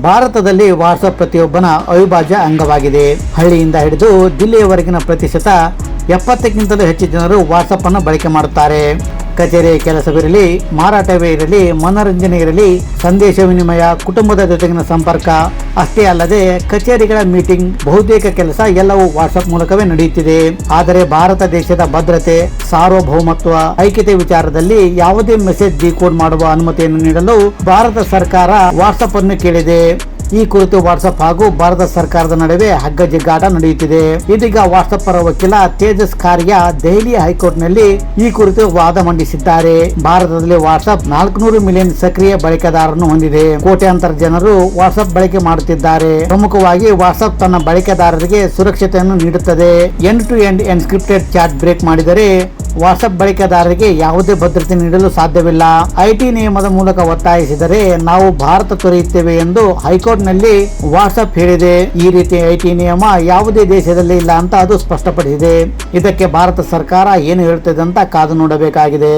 ಭಾರತದಲ್ಲಿ ವಾಟ್ಸಪ್ ಪ್ರತಿಯೊಬ್ಬನ ಅವಿಭಾಜ್ಯ ಅಂಗವಾಗಿದೆ. ಹಳ್ಳಿಯಿಂದ ಹಿಡಿದು ಜಿಲ್ಲೆಯವರೆಗಿನ ಪ್ರತಿಶತ ಎಪ್ಪತ್ತಕ್ಕಿಂತಲೂ ಹೆಚ್ಚು ಜನರು ವಾಟ್ಸಪ್ ಅನ್ನು ಬಳಕೆ ಮಾಡುತ್ತಾರೆ. ಕಚೇರಿ ಕೆಲಸವಿರಲಿ, ಮಾರಾಟವೇ ಇರಲಿ, ಮನೋರಂಜನೆ ಇರಲಿ, ಸಂದೇಶ ವಿನಿಮಯ, ಕುಟುಂಬದ ಜೊತೆಗಿನ ಸಂಪರ್ಕ, ಅಷ್ಟೇ ಅಲ್ಲದೆ ಕಚೇರಿಗಳ ಮೀಟಿಂಗ್, ಬಹುತೇಕ ಕೆಲಸ ಎಲ್ಲವೂ ವಾಟ್ಸಪ್ ಮೂಲಕವೇ ನಡೆಯುತ್ತಿದೆ. ಆದರೆ ಭಾರತ ದೇಶದ ಭದ್ರತೆ, ಸಾರ್ವಭೌಮತ್ವ, ಐಕ್ಯತೆ ವಿಚಾರದಲ್ಲಿ ಯಾವುದೇ ಮೆಸೇಜ್ ಡಿಕೋಡ್ ಮಾಡುವ ಅನುಮತಿಯನ್ನು ನೀಡಲು ಭಾರತ ಸರ್ಕಾರ ವಾಟ್ಸಪ್ ಅನ್ನು ಕೇಳಿದೆ. ಈ ಕುರಿತು ವಾಟ್ಸಪ್ ಹಾಗೂ ಭಾರತ ಸರ್ಕಾರದ ನಡುವೆ ಹಗ್ಗಜಿಗ್ಗಾಟ ನಡೆಯುತ್ತಿದೆ. ಇದೀಗ ವಾಟ್ಸಪ್ ಪರ ವಕೀಲ ತೇಜಸ್ ಕಾರ್ಯ ದೆಹಲಿ ಹೈಕೋರ್ಟ್ನಲ್ಲಿ ಈ ಕುರಿತು ವಾದ ಮಂಡಿಸಿದ್ದಾರೆ. ಭಾರತದಲ್ಲಿ ವಾಟ್ಸಪ್ ನಾಲ್ಕುನೂರು ಮಿಲಿಯನ್ ಸಕ್ರಿಯ ಬಳಕೆದಾರರನ್ನು ಹೊಂದಿದೆ. ಕೋಟ್ಯಾಂತರ ಜನರು ವಾಟ್ಸಪ್ ಬಳಕೆ ಮಾಡುತ್ತಿದ್ದಾರೆ. ಪ್ರಮುಖವಾಗಿ ವಾಟ್ಸಪ್ ತನ್ನ ಬಳಕೆದಾರರಿಗೆ ಸುರಕ್ಷತೆಯನ್ನು ನೀಡುತ್ತದೆ. End to end encrypted chat break ಮಾಡಿದರೆ ವಾಟ್ಸಪ್ ಬಳಕೆದಾರರಿಗೆ ಯಾವುದೇ ಭದ್ರತೆ ನೀಡಲು ಸಾಧ್ಯವಿಲ್ಲ. ಐಟಿ ನಿಯಮದ ಮೂಲಕ ಒತ್ತಾಯಿಸಿದರೆ ನಾವು ಭಾರತ ತೊರೆಯುತ್ತೇವೆ ಎಂದು ಹೈಕೋರ್ಟ್ನಲ್ಲಿ ವಾಟ್ಸಪ್ ಹೇಳಿದೆ. ಈ ರೀತಿ ಐಟಿ ನಿಯಮ ಯಾವುದೇ ದೇಶದಲ್ಲಿ ಇಲ್ಲ ಅಂತ ಅದು ಸ್ಪಷ್ಟಪಡಿಸಿದೆ. ಇದಕ್ಕೆ ಭಾರತ ಸರ್ಕಾರ ಏನು ಹೇಳುತ್ತದೆ ಅಂತ ಕಾದು ನೋಡಬೇಕಾಗಿದೆ.